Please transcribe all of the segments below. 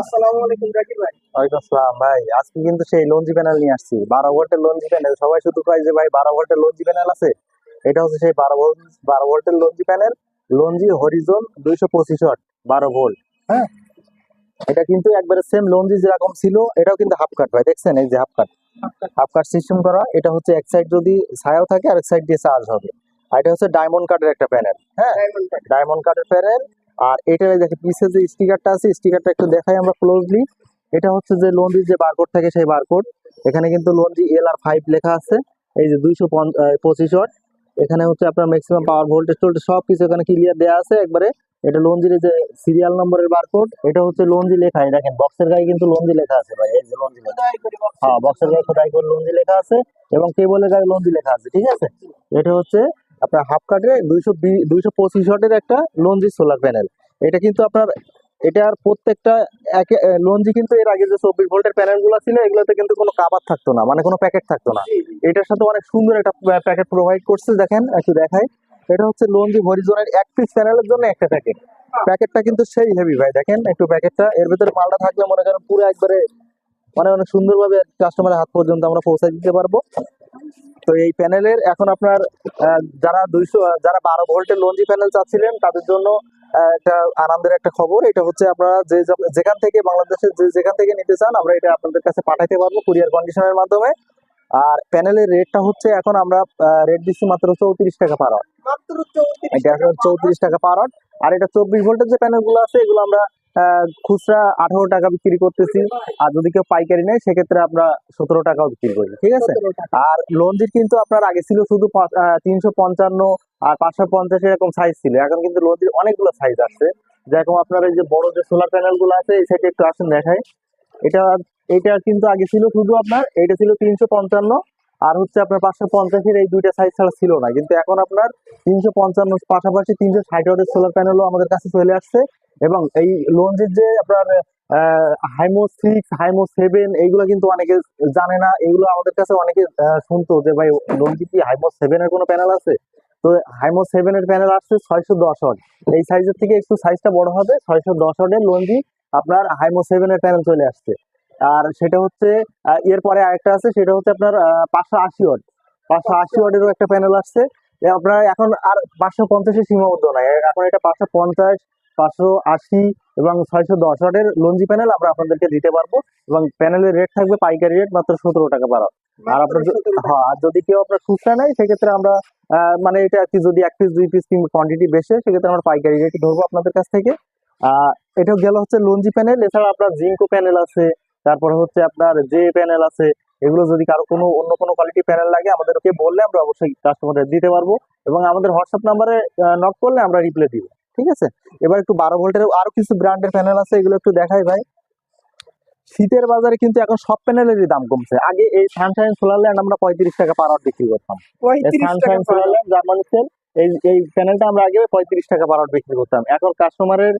আসসালামু আলাইকুম জাকির ভাই। ওয়ালাইকুম আসসালাম ভাই। আজকে কিন্তু সেই লঞ্জি প্যানেল নিয়ে আসছি। বারো ভোল্টের লঞ্জি প্যানেল সবাই শুধু কয় যে ভাই বারো ভোল্টের লঞ্জি প্যানেল আছে? এটা হচ্ছে সেই বারো ভোল্ট বারো ভোল্টের লঞ্জি প্যানেল লঞ্জি হরিজন দুইশো পঁচিশ ওয়াট বারো ভোল্ট হ্যাঁ? এটা কিন্তু একবারে সেম লঞ্জি যেরকম ছিল এটাও কিন্তু হাফ কাট ভাই। দেখছেন? এই যে half cut half cut system করা। এটা হচ্ছে এক সাইড যদি ছায়াও থাকে আর এক সাইড দিয়ে চার্জ হবে। আর এটা হচ্ছে ডায়মন্ড কাটের একটা প্যানেল হ্যাঁ? ডায়মন্ড কার্ডের প্যানেল আর এটা দেখে পিছে যে স্টিকারটা আছে, স্টিকারটা একটু দেখাই আমরা ক্লোজলি এটা হচ্ছে যে লন্ডির যে বারকোড থাকে সেই বারকোড এখানে কিন্তু লন্ডি এল আর ফাইভ লেখা আছে, এই যে দুইশো পঁচিশ ওয়াট। এখানে হচ্ছে আপনার ম্যাক্সিমাম পাওয়ার ভোল্টেজ টোল্টেজ সব কিছু এখানে ক্লিয়ার দেওয়া আছে একবারে। এটা লঞ্জির যে সিরিয়াল নম্বরের বারকোড এটা হচ্ছে লঞ্জি লেখা দেখেন বক্সের গায়ে কিন্তু লঞ্জি লেখা আছে ভাই, এই যে লঞ্জি লেখা। হ্যাঁ বক্সের গায়ে খোদাই করে লঞ্জি লেখা আছে এবং কেবলের গায়ে লঞ্জি লেখা আছে, ঠিক আছে? এটা হচ্ছে আপনার হাফ কাটে দুইশো দুইশো পঁচিশ ওয়াটের একটা লঞ্জি সোলার প্যানেল। এটা কিন্তু আপনার এটার প্রত্যেকটা একে লঞ্জি কিন্তু এর আগে যে চব্বিশ ভোল্টের প্যানেলগুলো ছিল এগুলোতে কিন্তু কোনো কাবার থাকতো না মানে কোনো প্যাকেট থাকতো না। এটার সাথে অনেক সুন্দর একটা প্যাকেট প্রোভাইড করছে দেখেন একটু দেখাই। এটা হচ্ছে লঞ্জি হরিজনের এক পিস প্যানেলের জন্য একটা প্যাকেট প্যাকেটটা কিন্তু সেই হেভি ভাই দেখেন একটু প্যাকেটটা এর ভিতরে মালটা থাকলে মনে করেন পুরো একবারে মানে অনেক সুন্দরভাবে কাস্টমারের হাত পর্যন্ত আমরা পৌঁছে দিতে পারব। তো এই প্যানেলের এখন আপনার যারা দুইশো যারা বারো ভোল্টের লঞ্জি প্যানেল চাচ্ছিলেন তাদের জন্য একটা আনন্দের একটা খবর। এটা হচ্ছে আপনারা যে যেখান থেকে বাংলাদেশের যে যেখান থেকে নিতে চান আমরা এটা আপনাদের কাছে পাঠাতে পারব কুরিয়ার কন্ডিশনের মাধ্যমে। আর প্যানেলের রেটটা হচ্ছে এখন আমরা রেট দিচ্ছি মাত্র চৌত্রিশ টাকা পার আওয়ার মাত্র 34 এটা এখন চৌত্রিশ টাকা পার আর এটা চব্বিশ ভোল্টের যে প্যানেলগুলো আছে এগুলো আমরা খুচরা আঠারো টাকা বিক্রি করতেছি। আর যদি কেউ পাইকারি নেয় সেক্ষেত্রে আমরা সতেরো টাকাও বিক্রি করি ঠিক আছে? আর লঞ্জির কিন্তু আপনার আগে ছিল শুধু তিনশো পঞ্চান্ন আর পাঁচশো পঞ্চাশ এরকম সাইজ ছিল। এখন কিন্তু লঞ্জির অনেকগুলো সাইজ আছে। যেরকম আপনার এই যে বড় যে সোলার প্যানেলগুলো আছে এই সাইডে একটু আসেন দেখায় এটা এটা কিন্তু আগে ছিল শুধু আপনার এটা ছিল তিনশো পঞ্চান্ন আর হচ্ছে আপনার পাঁচশো পঞ্চাশের এই দুইটা সাইজ ছাড়া ছিল না। কিন্তু এখন আপনার তিনশো পঞ্চান্ন পাশাপাশি তিনশো ষাট ওয়াটের সোলার প্যানেলও আমাদের কাছে চলে আসছে। এবং এই লঞ্জের যে আপনার হাইমো সিক্স হাইমো সেভেন এইগুলো কিন্তু অনেকে জানে না। এগুলো আমাদের কাছে অনেকে শুনতো যে ভাই লঞ্জি কি হাইমো সেভেন এর কোনো প্যানেল আছে? তো হাইমো সেভেন এর প্যানেল আসছে ছয়শো দশ ওয়াট এই সাইজের থেকে একটু সাইজটা বড় হবে, ছয়শো দশ ওয়াটের লঞ্জি আপনার হাইমো সেভেন এর প্যানেল চলে আসছে। আর সেটা হচ্ছে এরপরে আরেকটা আছে, সেটা হচ্ছে আপনার পাঁচশো আশি ওয়াট পাঁচশো আশি ওয়াটেরও একটা প্যানেল আসছে। আপনার এখন আর পাঁচশো পঞ্চাশের সীমাবদ্ধ নয় এখন এটা পাঁচশো পঞ্চাশ পাঁচশো আশি এবং ছয়শো দশ ওয়াটের লঞ্জি প্যানেল আমরা আপনাদেরকে দিতে পারব এবং প্যানেলের রেট থাকবে পাইকারি রেট মাত্র সতেরো টাকা বাড়া আর আপনার মাত্র য- 17 টাকা। হ্যাঁ আর যদি কেউ আপনার খুচরা নেয় সেক্ষেত্রে আমরা মানে এটা আর কি যদি এক পিস দুই পিস কিংবা কোয়ান্টিটি বেশি সেক্ষেত্রে আমরা পাইকারি রেটে ধরবো আপনাদের কাছ থেকে। আহ এটাও গেল হচ্ছে লঞ্জি প্যানেল এছাড়া আপনার জিঙ্কো প্যানেল আছে তারপরে হচ্ছে আপনার যে প্যানেল আছে এগুলো যদি কারও কোনো অন্য কোনো কোয়ালিটি প্যানেল লাগে আমাদেরকে বললে আমরা অবশ্যই কাস্টমারদের দিতে পারব এবং আমাদের হোয়াটসঅ্যাপ নাম্বারে নক করলে আমরা রিপ্লাই দিব। ঠিক আছে? এবার একটু বারো ভোল্টের আরও কিছু ব্র্যান্ডের প্যানেল আছে এগুলো একটু দেখাই ভাই। শীতের বাজারে কিন্তু এখন সব প্যানেলেরই দাম কমছে। আগে এই সানশাইন সোলার ল্যান্ড আমরা পঁয়ত্রিশ টাকা পার আওয়ার বিক্রি করতাম। 35 টাকা sunshine per solar land Germany cell এই এই প্যানেলটা আমরা আগে পঁয়ত্রিশ টাকা পার বিক্রি করতাম। এখন কাস্টমারের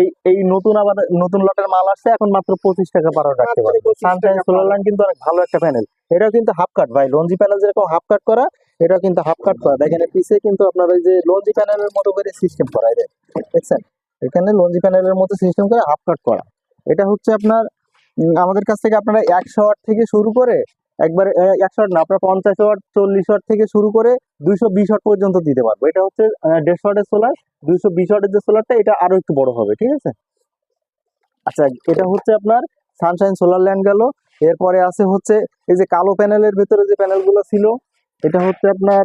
এই এই নতুন আবার নতুন লটের মাল আসছে এখন মাত্র পঁচিশ টাকা পার আওয়ার রাখতে 25 সানশাইন সোলার। ল্যান্ড কিন্তু অনেক ভালো একটা প্যানেল এটাও কিন্তু হাফ কাট ভাই। লঞ্জি প্যানেল যেরকম হাফ কাট করা এটাও কিন্তু হাফ কাট করা। দেখেন পিছে কিন্তু আপনার ওই যে লঞ্জি প্যানেলের মতো করে সিস্টেম করা দেখছেন? এখানে লঞ্জি প্যানেলের মতো সিস্টেম করে হাফ কাট করা। এটা হচ্ছে আপনার আমাদের কাছ থেকে আপনারা একশো ওয়াট থেকে শুরু করে একবারে একশো ওয়াট না, আপনার পঞ্চাশ ওয়াট চল্লিশ ওয়াট থেকে শুরু করে দুইশো বিশ ওয়াট পর্যন্ত দিতে পারব। এটা হচ্ছে দেড়শো ওয়াটের সোলার দুইশো বিশ ওয়াটের যে সোলারটা এটা আরও একটু বড় হবে, ঠিক আছে? আচ্ছা এটা হচ্ছে আপনার সানশাইন সোলার ল্যান্ড গেল। এরপরে আছে হচ্ছে, এই যে কালো প্যানেলের ভেতরে যে প্যানেলগুলো ছিল, এটা হচ্ছে আপনার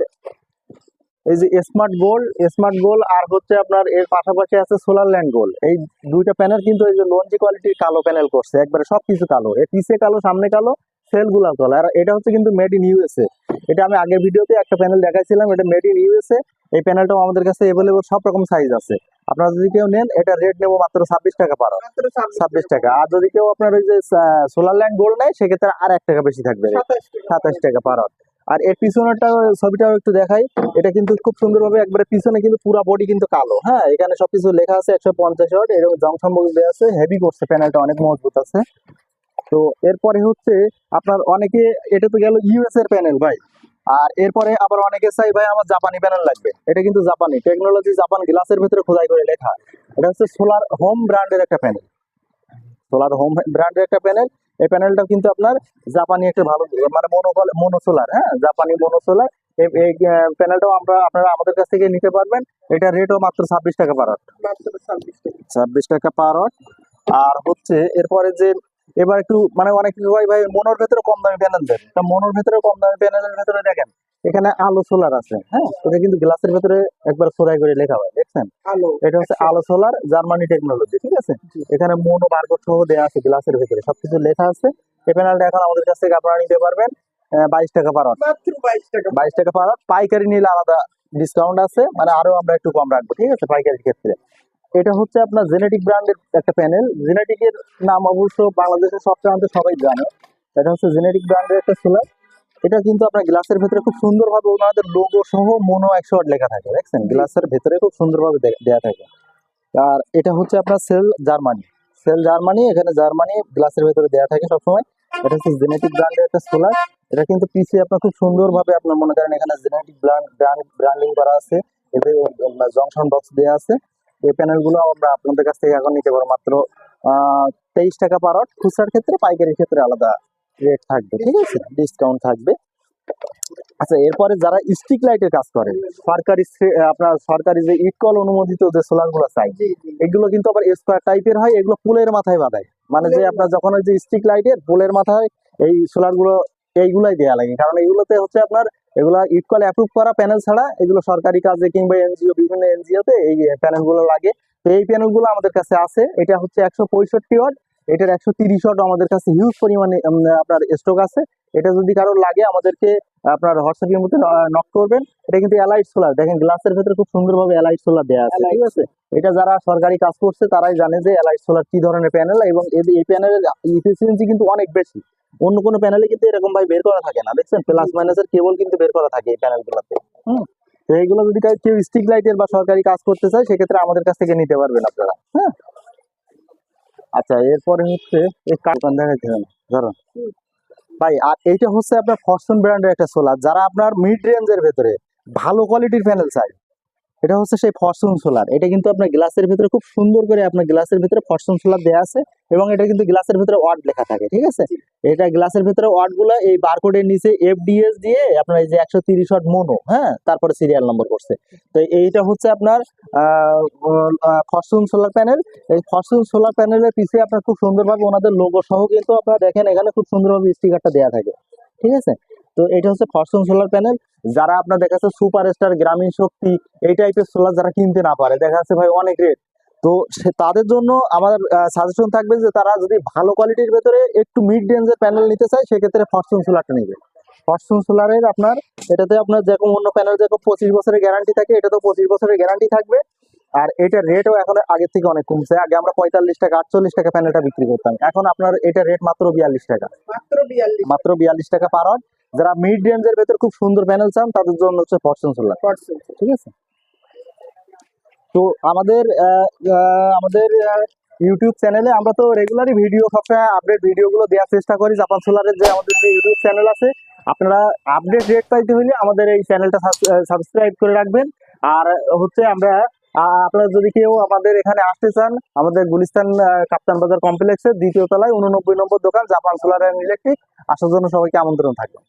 এই যে স্মার্ট গোল্ড স্মার্ট গোল্ড আর হচ্ছে আপনার এর পাশাপাশি আছে সোলার ল্যান্ড গোল্ড এই দুইটা প্যানেল কিন্তু এই যে লঞ্জি কোয়ালিটির কালো প্যানেল করছে একবারে সবকিছু কালো। এর পিছে কালো সামনে কালো সেলগুলা কালো। আর এটা হচ্ছে কিন্তু মেড ইন ইউএসএ এটা আমি আগের ভিডিওতে একটা প্যানেল দেখাইছিলাম এটা মেড ইন ইউএসএ এই প্যানেলটাও আমাদের কাছে অ্যাভেলেবল সব রকম সাইজ আছে। আপনারা যদি কেউ নেন এটা রেট নেব মাত্র ছাব্বিশ টাকা পার। মাত্র 26 ছাব্বিশ টাকা। আর যদি কেউ আপনার ওই যে সোলার ল্যান্ড গোল্ড নেয় সেক্ষেত্রে আর এক টাকা বেশি থাকবে। rate। 27 টাকা। সাতাশ টাকা পার। আওয়ার আর এর পিছনেরটা ছবিটাও একটু দেখাই। এটা কিন্তু খুব সুন্দরভাবে একবারে পিছনে কিন্তু পুরা বডি কিন্তু কালো হ্যাঁ? এখানে সবকিছু লেখা আছে একশো পঞ্চাশ ওয়াট। এরকম জংশন বক্স দেওয়া আছে। হেভি করছে প্যানেলটা অনেক মজবুত আছে। তো এরপরে হচ্ছে আপনার অনেকে, এটা তো গেল ইউএস এর প্যানেল ভাই। আর এরপরে আবার অনেকে চাই, ভাই, আমার জাপানি প্যানেল লাগবে। এটা কিন্তু জাপানি। টেকনোলজি জাপান গ্লাসের ভিতরে খোদাই করে লেখা। এটা হচ্ছে সোলার হোম ব্র্যান্ডের একটা প্যানেল সোলার হোম ব্র্যান্ডের একটা প্যানেল এই প্যানেলটা কিন্তু আপনার জাপানি একটা ভালো মানে মনোকল মনোসোলার হ্যাঁ? জাপানি মনোসোলার এই প্যানেলটাও আমরা আপনারা আমাদের কাছ থেকে নিতে পারবেন। এটা রেটও মাত্র ছাব্বিশ টাকা পার ওয়াট ছাব্বিশ টাকা। পার ওয়াট আর হচ্ছে এরপরে যে এবার একটু মানে অনেক ভাই ভাই মনোর ভেতরে কম দামি প্যানেল দেন। তা মনোর ভেতরে কম দামি প্যানেলের ভেতরে দেখেন এখানে আলো সোলার আছে হ্যাঁ? এটা কিন্তু গ্লাসের ভেতরে একবার সোরাই করে লেখা হয় দেখছেন? আলো এটা হচ্ছে আলো সোলার জার্মানি টেকনোলজি ঠিক আছে? এখানে মনো বারকোড সহ দেওয়া আছে গ্লাসের ভেতরে সবকিছু লেখা আছে। এই প্যানেলটা এখন আমাদের কাছ থেকে আপনারা নিতে পারবেন বাইশ টাকা পার মাত্র বাইশ টাকা বাইশ টাকা পার পাইকারি নিলে আলাদা ডিসকাউন্ট আছে মানে আরও আমরা একটু কম রাখব ঠিক আছে? পাইকারির ক্ষেত্রে। এটা হচ্ছে আপনার জেনেটিক ব্র্যান্ডের একটা প্যানেল জেনেটিকের নাম অবশ্য বাংলাদেশের প্রান্তে সবাই জানে। এটা হচ্ছে জেনেটিক ব্র্যান্ডের একটা সোলার এটা কিন্তু আপনার গ্লাসের ভেতরে খুব সুন্দরভাবে ওনাদের লোগো সহ মোনো একশো লেখা থাকে, দেখছেন? গ্লাসের ভেতরে খুব সুন্দরভাবে দে- দেয়া থাকে। আর এটা হচ্ছে আপনার সেল জার্মানি সেল জার্মানি এখানে জার্মানি গ্লাসের ভেতরে দেওয়া থাকে সবসময়। এটা হচ্ছে জেনেটিক ব্র্যান্ডের একটা সোলার এটা কিন্তু পিসি আপনার খুব সুন্দরভাবে আপনার মনে করেন এখানে জেনেটিক ব্র্যান্ড ব্র্যান্ডিং করা আছে। এতে জংশন বক্স দেওয়া আছে। এই প্যানেলগুলো আমরা আপনাদের কাছ থেকে এখন নিতে পারব। মাত্র তেইশ টাকা পার আউট খুচরার ক্ষেত্রে পাইকারি ক্ষেত্রে আলাদা রেট থাকবে, ঠিক আছে? ডিসকাউন্ট থাকবে। আচ্ছা এরপরে যারা স্টিক লাইটের কাজ করে, সরকারি আপনার সরকারি যে ইটকল অনুমোদিত যে সোলারগুলো চাই এগুলো কিন্তু আবার স্কোয়ার টাইপের হয়, এগুলো পুলের মাথায় বাঁধায়। মানে যে আপনার যখন ওই যে স্টিক লাইটের পুলের মাথায় এই সোলারগুলো এইগুলাই দেওয়া লাগে। কারণ এগুলোতে হচ্ছে আপনার এগুলো ইটকল অ্যাপ্রুভ করা প্যানেল ছাড়া এগুলো সরকারি কাজে কিংবা এনজিও, বিভিন্ন এনজিওতে এই প্যানেলগুলো লাগে। তো এই প্যানেলগুলো আমাদের কাছে আছে। এটা হচ্ছে একশো পঁয়ষট্টি ওয়াট। এটার একশো তিরিশ ওয়াট আমাদের কাছে হিউজ পরিমাণে আপনার স্টক আছে। এটা যদি কারোর লাগে, আমাদেরকে আপনার হোয়াটসঅ্যাপের মধ্যে নক করবেন। এটা কিন্তু এলাইট সোলার দেখেন গ্লাসের ভেতরে খুব সুন্দরভাবে এলাইট সোলার দেওয়া আছে, ঠিক আছে? এটা যারা সরকারি কাজ করছে, তারাই জানে যে এলাইট সোলার কি ধরনের প্যানেল এবং এই প্যানেলের ইফিসিয়েন্সি কিন্তু অনেক বেশি। অন্য কোনো প্যানেলে কিন্তু এরকম ভাবে বের করা থাকে না। দেখছেন? প্লাস মাইনাসের কেবল কিন্তু বের করা থাকে এই প্যানেলগুলোতে হুম? তো এইগুলো যদি কাউ- স্টিক লাইটের বা সরকারি কাজ করতে চায়, সেক্ষেত্রে আমাদের কাছ থেকে নিতে পারবেন আপনারা। হ্যাঁ? আচ্ছা এরপরে হচ্ছে এই কার্টন ধরুন। ভাই, আর এইটা হচ্ছে আপনার ফরচুন ব্র্যান্ডের একটা সোলার যারা আপনার মিড রেঞ্জের ভেতরে ভালো কোয়ালিটির প্যানেল চাই এটা হচ্ছে সেই ফরচুন সোলার এটা কিন্তু আপনার গ্লাসের ভিতরে খুব সুন্দর করে আপনার গ্লাসের ভিতরে ফরচুন সোলার দেওয়া আছে এবং এটা কিন্তু গ্লাসের ভিতরে ওয়াট লেখা থাকে ঠিক আছে? এটা গ্লাসের ভিতরে ওয়াটগুলো এই বারকোডের নিচে এফডিএস দিয়ে আপনার এই যে একশো তিরিশ ওয়াট মোনো হ্যাঁ? তারপরে সিরিয়াল নম্বর করছে। তো এইটা হচ্ছে আপনার ফরচুন সোলার প্যানেল এই ফরচুন সোলার প্যানেলের পিছিয়ে আপনার খুব সুন্দরভাবে ওনাদের লোগো সহ কিন্তু আপনারা দেখেন এখানে খুব সুন্দরভাবে স্টিকারটা দেওয়া থাকে ঠিক আছে? তো এটা হচ্ছে ফরচুন সোলার প্যানেল যারা আপনার দেখা যাচ্ছে সুপার স্টার গ্রামীণ শক্তি এই টাইপের সোলার যারা কিনতে না পারে দেখা যাচ্ছে ভাই অনেক রেট তো সে তাদের জন্য আমার সাজেশন থাকবে যে তারা যদি ভালো কোয়ালিটির ভেতরে একটু মিড রেঞ্জের প্যানেল নিতে চায় সেক্ষেত্রে ফরচুন সোলারটা নেবে। ফরচুন সোলারের আপনার এটাতে আপনার যেরকম অন্য প্যানেল যেরকম পঁচিশ বছরের গ্যারান্টি থাকে এটা তো পঁচিশ বছরের গ্যারান্টি থাকবে। আর এটার রেটও এখন আগের থেকে অনেক কমছে। আগে আমরা পঁয়তাল্লিশ টাকা আটচল্লিশ টাকা প্যানেলটা বিক্রি করতাম। এখন আপনার এটা রেট মাত্র বিয়াল্লিশ টাকা। মাত্র বিয়াল্লিশ টাকা পার যারা মিড রেঞ্জের ভেতর খুব সুন্দর প্যানেল চান তাদের জন্য হচ্ছে ফরচুন সোলার ঠিক আছে? তো আমাদের আমাদের ইউটিউব চ্যানেলে আমরা তো রেগুলারই ভিডিও সবসময় আপডেট ভিডিওগুলো দেওয়ার চেষ্টা করি। জাপান সোলারের যে আমাদের যে ইউটিউব চ্যানেল আছে আপনারা আপডেট রেট পাইতে হলে আমাদের এই চ্যানেলটা সাবস্ক্রাইব করে রাখবেন। আর হচ্ছে আমরা আপনারা যদি কেউ আমাদের এখানে আসতে চান আমাদের গুলিস্তান কাপ্তান বাজার কমপ্লেক্সের দ্বিতীয় তলায় উননব্বই নম্বর দোকান জাপান সোলার অ্যান্ড ইলেকট্রিক আসার জন্য সবাইকে আমন্ত্রণ থাকবে।